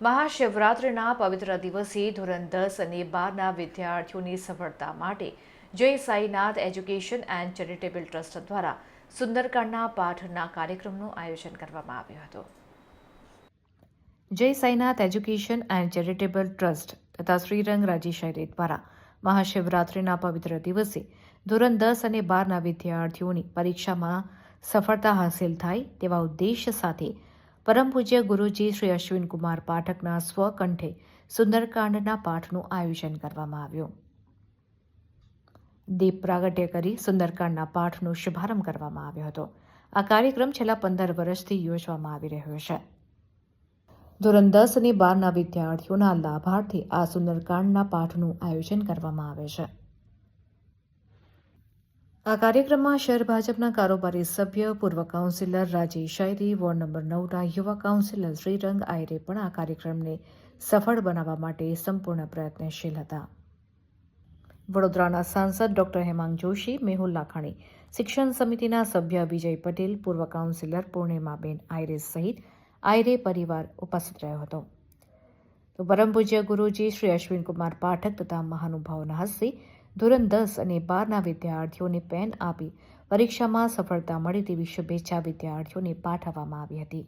મહાશિવરાત્રિના પવિત્ર દિવસે ધોરણ દસ અને બારના વિદ્યાર્થીઓની સફળતા માટે Jai Sainath education and charitable trust દ્વારા સુંદરકાંડના પાઠના કાર્યક્રમનું આયોજન કરવામાં આવ્યું હતું. Jai Sainath education and charitable trust તથા શ્રીરંગ રાજી શાયરી દ્વારા મહાશિવરાત્રિના પવિત્ર દિવસે ધોરણ દસ અને બારના વિદ્યાર્થીઓની પરીક્ષામાં સફળતા હાંસિલ થાય તેવા ઉદ્દેશ્ય સાથે પરમ પૂજ્ય ગુરુજી શ્રી અશ્વિન કુમાર પાઠકના સ્વકંઠે સુંદરકાંડના પાઠનું આયોજન કરવામાં આવ્યું. દીપ પ્રાગટ્ય કરી સુંદરકાંડના પાઠનો શુભારંભ કરવામાં આવ્યો હતો. આ કાર્યક્રમ છેલ્લા પંદર વર્ષથી યોજવામાં આવી રહ્યો છે. ધોરણ દસ અને બારના વિદ્યાર્થીઓના લાભાર્થે આ સુંદરકાંડના પાઠનું આયોજન કરવામાં આવે છે. આ કાર્યક્રમમાં શહેર ભાજપના કારોબારી સભ્ય, પૂર્વ કાઉન્સિલર રાજેશ શાયરી વોર્ડ નંબર નવના યુવા કાઉન્સિલર શ્રીરંગ આયરે પણ આ કાર્યક્રમને સફળ બનાવવા માટે સંપૂર્ણ પ્રયત્નશીલ હતા. વડોદરાના સાંસદ ડોક્ટર હેમાંગ જોશી, મેહુલ લાખાણી, શિક્ષણ સમિતિના સભ્ય વિજય પટેલ, પૂર્વ કાઉન્સિલર પૂર્ણિમાબેન આયરે સહિત આયરે પરિવાર ઉપસ્થિત રહ્યો હતો. તો પરમ પૂજ્ય ગુરુજી શ્રી અશ્વિન કુમાર પાઠક તથા મહાનુભાવોના હસ્તે ધોરણ દસ અને બારના વિદ્યાર્થીઓને પેન આપી પરીક્ષામાં સફળતા મળે તેવી શુભેચ્છા વિદ્યાર્થીઓને પાઠવવામાં આવી હતી.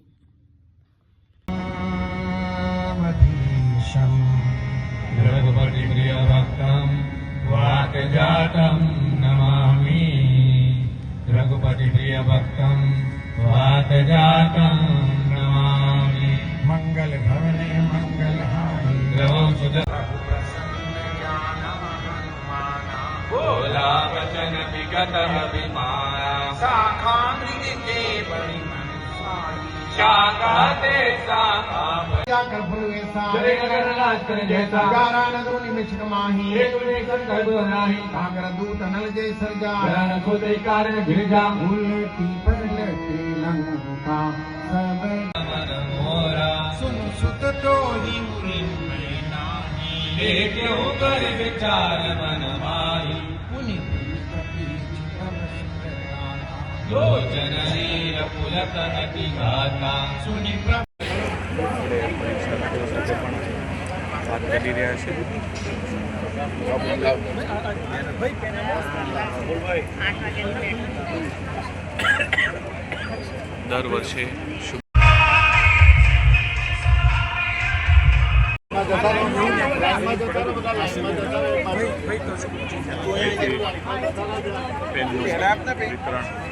રઘુપતિ પ્રિય ભક્તમ વાત જાતમ जगत अभिमान शाखांगी के परिमन शाखा दे शाखा जाकर फुल वैसा जरे नगर राज करे जैसा गारा नगरो निमिष माही एक ने कर कर बनाही कागर दूत नल जय सरजा जरा न खोदे कारण भेजा उल्टी पर लटे लंका सब मोरा सुन सुत तो ही उरी में नाही। देखे हो कर विचार मन माही। જો જનની રકુલત નકી ગાતા સુની વાત કરી રહ્યા છે દર વર્ષે વિતરણ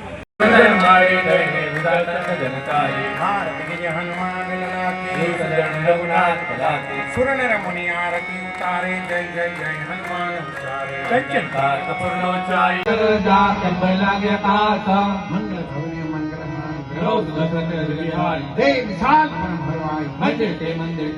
સુરનર મુનિ આરતી ઉતારે જય જય જય હનુમાન ઉતારે કંચન કાક પૂર્ણોચાય દાસ બલાગ્ય કાક મંગલ ભવને મંગલ રોજ લસન રિહાય મંદિર તે મંદિર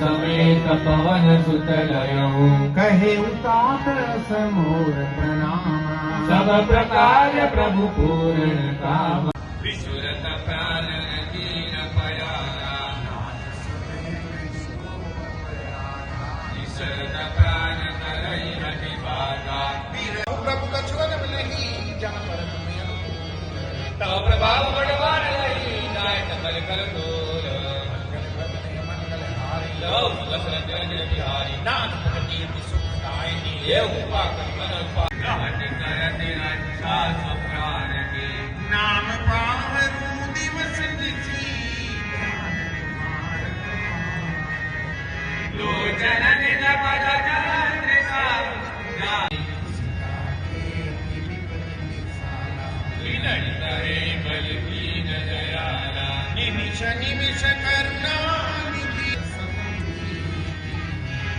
સમેત પવન સુતલયો કહે ઉતાત સમોર પ્રણામ. સબ પ્રકાર પ્રભુ પૂર્ણ કામ. પ્રભુ કછુન નહીં જાણ પર પ્રભાવ બળવાન Yeah.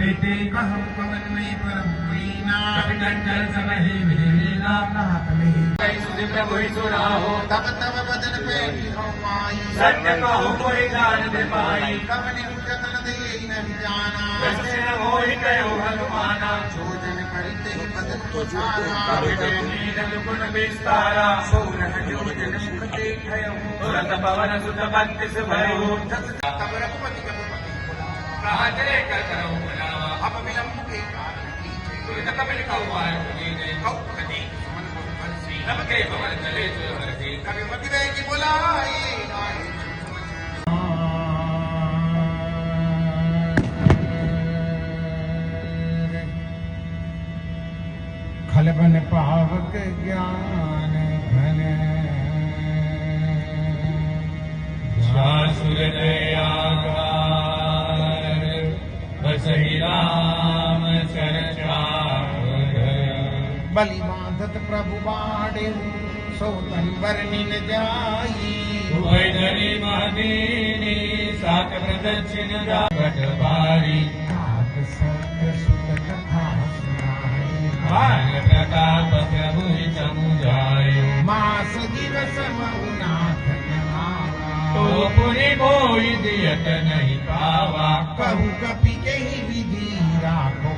बेटे कहम पवन में परम लीना कंठर सबहि मेरा नाथ में कई सुधि प्रभु सुराहो तब तब बदन पे हो माई सत्य कहु कोई जान दे पाई। कब निमुख तन दे नहीं जाना। वैसे होई कहो हनुमाना। जो जन परिते बदन तो जो कविते नील गुण विस्तारा। सो रह जो जन मुख देखयो सुरत पवन सुत भक्ति से भयो तब रघुपति कपति कहते कर करो। कीजिए तुरंत कपिल कौवार पुनीने कौपति सुमन गुरु बंसी नभ के पवन चले चलो हरसी कवि मति की बुलाए आए खलबन पावक ज्ञान बलिबाधत प्रभु बाडे सौतन्वर्णिन जायी महदेने साकृदक्षिण दाभटवारी प्रताप प्रभु चमु जाय मास दिवस तो पुरी भोई दियत नहीं पावा। कहू कपि के ही विधि राखो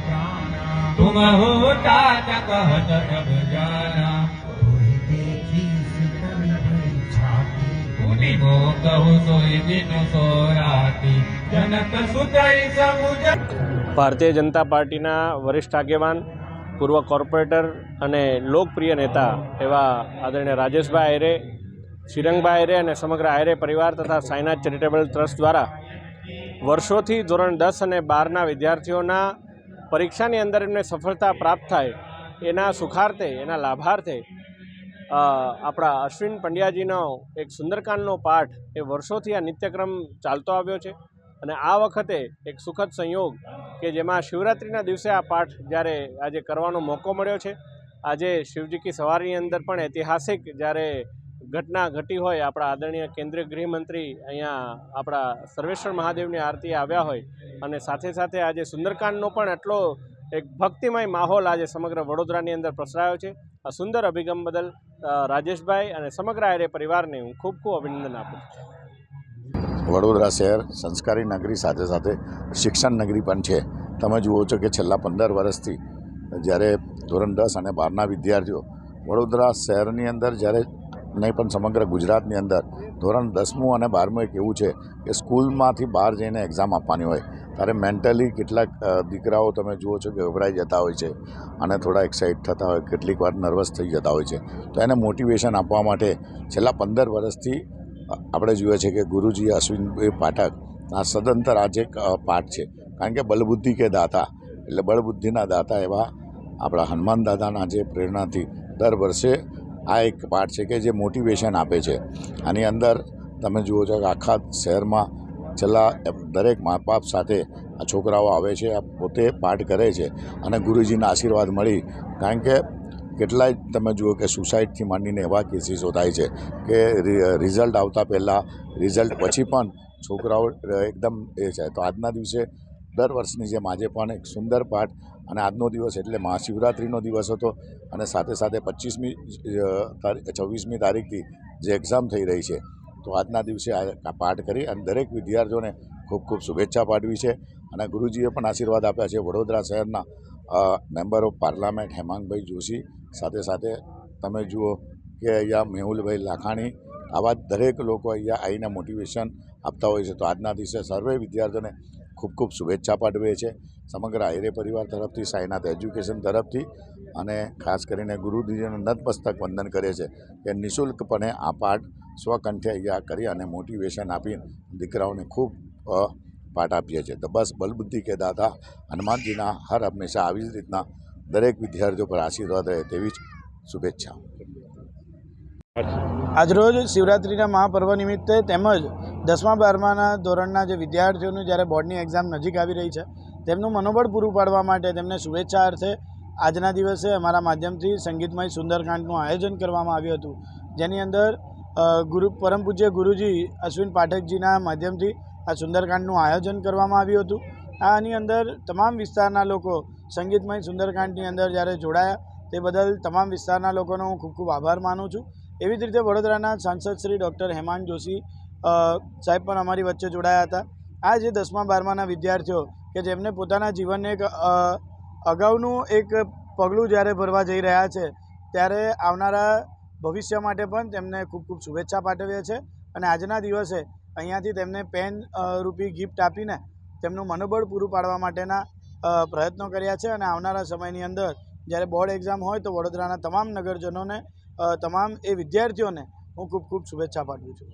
तुम हो तात कहत अब जाना तोहि देखी सितन भई छाती पुनि मो कहु सोई बिनु सोराती जनक सुतई समुझ ભારતીય જનતા પાર્ટીના વરિષ્ઠ આગેવાન પૂર્વ કોર્પોરેટર અને લોકપ્રિય નેતા એવા આદરણીય રાજેશભાઈ આયરે શ્રીરંગભાઈ આયરે અને સમગ્ર આયરે પરિવાર તથા સાઈનાથ ચેરિટેબલ ટ્રસ્ટ દ્વારા વર્ષોથી ધોરણ દસ અને બારના વિદ્યાર્થીઓના પરીક્ષાની અંદર એમને સફળતા પ્રાપ્ત થાય, એના સુખાર્થે, એના લાભાર્થે આપણા અશ્વિન પંડ્યાજીનો એક સુંદરકાંડનો પાઠ એ વર્ષોથી આ નિત્યક્રમ ચાલતો આવ્યો છે. અને આ વખતે એક સુખદ સંયોગ કે જેમાં શિવરાત્રિના દિવસે આ પાઠ જ્યારે આજે કરવાનો મોકો મળ્યો છે. આજે શિવજી કી સવારની અંદર પણ ઐતિહાસિક જ્યારે ઘટના ઘટી હોય, આપણા આદરણીય કેન્દ્રીય ગૃહમંત્રી અહીંયા આપણા સર્વેશ્વર મહાદેવની આરતી આવ્યા હોય અને સાથે સાથે આજે સુંદરકાંડનો પણ એટલો એક ભક્તિમય માહોલ આજે સમગ્ર વડોદરાની અંદર પ્રસરાયો છે. આ સુંદર અભિગમ બદલ રાજેશભાઈ અને સમગ્ર આર્ય પરિવારને હું ખૂબ ખૂબ અભિનંદન આપું છું. વડોદરા શહેર સંસ્કારી નગરી સાથે સાથે શિક્ષણ નગરી પણ છે. તમે જુઓ છો કે છેલ્લા પંદર વર્ષથી જ્યારે ધોરણ દસ અને બારના વિદ્યાર્થીઓ વડોદરા શહેરની અંદર જ્યારે નહીં, પણ સમગ્ર ગુજરાતની અંદર ધોરણ દસમું અને બારમું એક એવું છે કે સ્કૂલમાંથી બહાર જઈને એક્ઝામ આપવાની હોય. ત્યારે મેન્ટલી કેટલાક દીકરાઓ તમે જુઓ છો કે ગભરાઈ જતા હોય છે અને થોડા એક્સાઇટ થતા હોય, કેટલીક વાર નર્વસ થઈ જતા હોય છે. તો એને મોટિવેશન આપવા માટે છેલ્લા પંદર વર્ષથી આપણે જોઈએ છે કે ગુરુજી અશ્વિનભાઈ પાઠક આ સદંતર આજે એક પાઠ છે. કારણ કે બલબુદ્ધિ કે દાતા, એટલે બળબુદ્ધિના દાતા એવા આપણા હનુમાન દાદાના જે પ્રેરણાથી દર વર્ષે આ એક પાર્ટ છે કે જે મોટિવેશન આપે છે. આની અંદર તમે જુઓ છો કે આખા શહેરમાં છેલ્લા દરેક મા બાપ સાથે આ છોકરાઓ આવે છે, આ પોતે પાઠ કરે છે અને ગુરુજીના આશીર્વાદ મળી. કારણ કે કેટલાય તમે જુઓ કે સુસાઇડથી માંડીને એવા કેસીસો થાય છે કે રિઝલ્ટ આવતા પહેલાં રિઝલ્ટ પછી પણ છોકરાઓ એકદમ એ છે. તો આજના દિવસે દર વર્ષની જેમ આજે પણ એક સુંદર પાઠ અને આજનો દિવસ એટલે મહાશિવરાત્રિનો દિવસ હતો અને સાથે સાથે પચીસમી તારીખ, છવ્વીસમી તારીખથી જે એક્ઝામ થઈ રહી છે, તો આજના દિવસે આ પાઠ કરી અને દરેક વિદ્યાર્થીઓને ખૂબ ખૂબ શુભેચ્છા પાઠવી છે અને ગુરુજીએ પણ આશીર્વાદ આપ્યા છે. વડોદરા શહેરના મેમ્બર ઓફ પાર્લામેન્ટ હેમાંગભાઈ જોશી, સાથે સાથે તમે જુઓ કે અહીંયા મેહુલભાઈ લાખાણી, આવા દરેક લોકો અહીંયા આવીને મોટિવેશન આપતા હોય છે. તો આજના દિવસે સર્વે વિદ્યાર્થીઓને ખૂબ ખૂબ શુભેચ્છા પાઠવે છે સમગ્ર આયરે પરિવાર તરફથી સાઈનાથ એજ્યુકેશન તરફથી અને ખાસ કરીને ગુરુજીને નતમસ્તક વંદન કરે છે કે નિઃશુલ્કપણે આ પાઠ સ્વકંઠે અહીંયા કરી અને મોટિવેશન આપી દીકરાઓને ખૂબ પાઠ આપીએ છીએ. તો બસ બલબુદ્ધિ કે દાદા, હનુમાનજીના હર હંમેશા આવી જ રીતના દરેક વિદ્યાર્થીઓ પર આશીર્વાદ રહે તેવી જ શુભેચ્છા. આજરોજ શિવરાત્રિના મહાપર્વ નિમિત્તે તેમજ દસમા બારમાના ધોરણના જે વિદ્યાર્થીઓનું જ્યારે બોર્ડની એક્ઝામ નજીક આવી રહી છે તેમનું મનોબળ પૂરું પાડવા માટે તેમને શુભેચ્છા અર્થે આજના દિવસે અમારા માધ્યમથી સંગીતમય સુંદરકાંડનું આયોજન કરવામાં આવ્યું હતું. જેની અંદર ગુરુ, પરમ પૂજ્ય ગુરુજી અશ્વિન પાઠકજીના માધ્યમથી આ સુંદરકાંડનું આયોજન કરવામાં આવ્યું હતું. આની અંદર તમામ વિસ્તારના લોકો સંગીતમય સુંદરકાંડની અંદર જ્યારે જોડાયા, તે બદલ તમામ વિસ્તારના લોકોનો હું ખૂબ ખૂબ આભાર માનું છું. એવી જ રીતે વડોદરાના સાંસદ શ્રી ડૉક્ટર હેમાંગ જોશી સાહેબ પણ અમારી વચ્ચે જોડાયા હતા. આ જે દસમા બારમાના વિદ્યાર્થીઓ કે જેમને પોતાના જીવનને એક અગાઉનું એક પગલું જ્યારે ભરવા જઈ રહ્યા છે, ત્યારે આવનારા ભવિષ્ય માટે પણ તેમને ખૂબ ખૂબ શુભેચ્છા પાઠવીએ છે અને આજના દિવસે અહીંયાથી તેમને પેન રૂપી ગિફ્ટ આપીને તેમનું મનોબળ પૂરું પાડવા માટેના પ્રયત્નો કર્યા છે. અને આવનારા સમયની અંદર જ્યારે બોર્ડ એક્ઝામ હોય તો વડોદરાના તમામ નગરજનોને તમામ એ વિદ્યાર્થીઓને હું ખૂબ ખૂબ શુભેચ્છા પાઠવું છું.